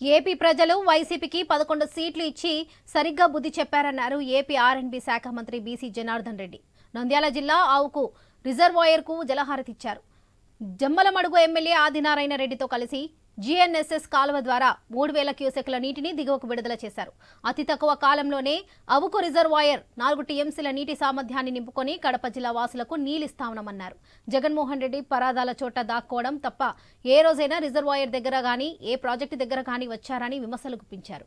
AP ప్రజలు వైసీపీకి పదకొండు సీట్లు ఇచ్చి సరిగ్గా బుద్ధి చెప్పారన్నారు ఏపీ ఆర్ఎండ్బి శాఖ మంత్రి బీసీ జనార్దన్ రెడ్డి. నంద్యాల జిల్లా ఆవుకు రిజర్వాయర్కు జలహారతిచ్చారు జమ్మలమడుగు ఎమ్మెల్యే ఆదినారాయణ రెడ్డితో కలిసి జీఎన్ఎస్ఎస్ కాలువ ద్వారా మూడు వేల క్యూసెక్ల నీటిని దిగువకు విడుదల చేశారు. అతి తక్కువ కాలంలోనే అవుకు రిజర్వాయర్ నాలుగు టీఎంసీల నీటి సామర్థ్యాన్ని నింపుకొని కడప జిల్లా వాసులకు నీలిస్తామన్నారు జగన్మోహన్ రెడ్డి పరాదాల చోట దాక్కోవడం తప్ప ఏ రోజైనా రిజర్వాయర్ దగ్గర గానీ ఏ ప్రాజెక్టు దగ్గర గానీ వచ్చారని విమర్శలు గుప్పించారు.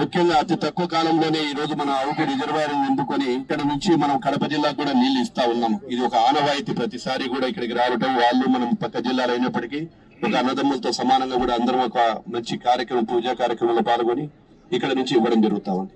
ముఖ్యంగా అతి తక్కువ కాలంలోనే ఈ రోజు మన అవుకి రిజర్వాయర్ నింపుకొని ఇక్కడ నుంచి మనం కడప జిల్లాకు కూడా నీళ్ళు ఇస్తా ఉన్నాం. ఇది ఒక ఆనవాయితీ ప్రతిసారి కూడా ఇక్కడికి రావటం వాళ్ళు మనం పక్క జిల్లాలు అయినప్పటికీ ఒక అన్నదమ్ములతో సమానంగా కూడా అందరం ఒక మంచి కార్యక్రమం పూజా కార్యక్రమంలో పాల్గొని ఇక్కడ నుంచి ఇవ్వడం జరుగుతా ఉంది.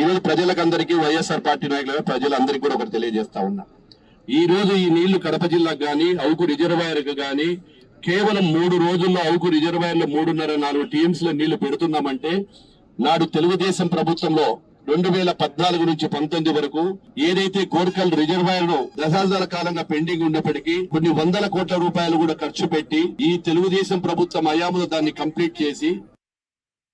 ఈ రోజు ప్రజలకందరికీ వైఎస్ఆర్ పార్టీ నాయకులుగా ప్రజలందరికీ కూడా ఒకటి తెలియజేస్తా ఉన్నా. ఈ రోజు ఈ నీళ్ళు కడప జిల్లాకు గాని అవుకు రిజర్వాయర్ కానీ గాని కేవలం మూడు రోజుల్లో అవుకు రిజర్వాయర్లో మూడున్నర నాలుగు టీఎంస్లో నీళ్ళు పెడుతున్నామంటే నాడు తెలుగుదేశం ప్రభుత్వంలో రెండు వేల పద్నాలుగు నుంచి పంతొమ్మిది వరకు ఏదైతే గోర్కల్ రిజర్వాయర్ను దశాబ్దాల కాలంగా పెండింగ్ ఉన్నప్పటికీ కొన్ని వందల కోట్ల రూపాయలు కూడా ఖర్చు పెట్టి ఈ తెలుగుదేశం ప్రభుత్వం హయాంలో దాన్ని కంప్లీట్ చేసి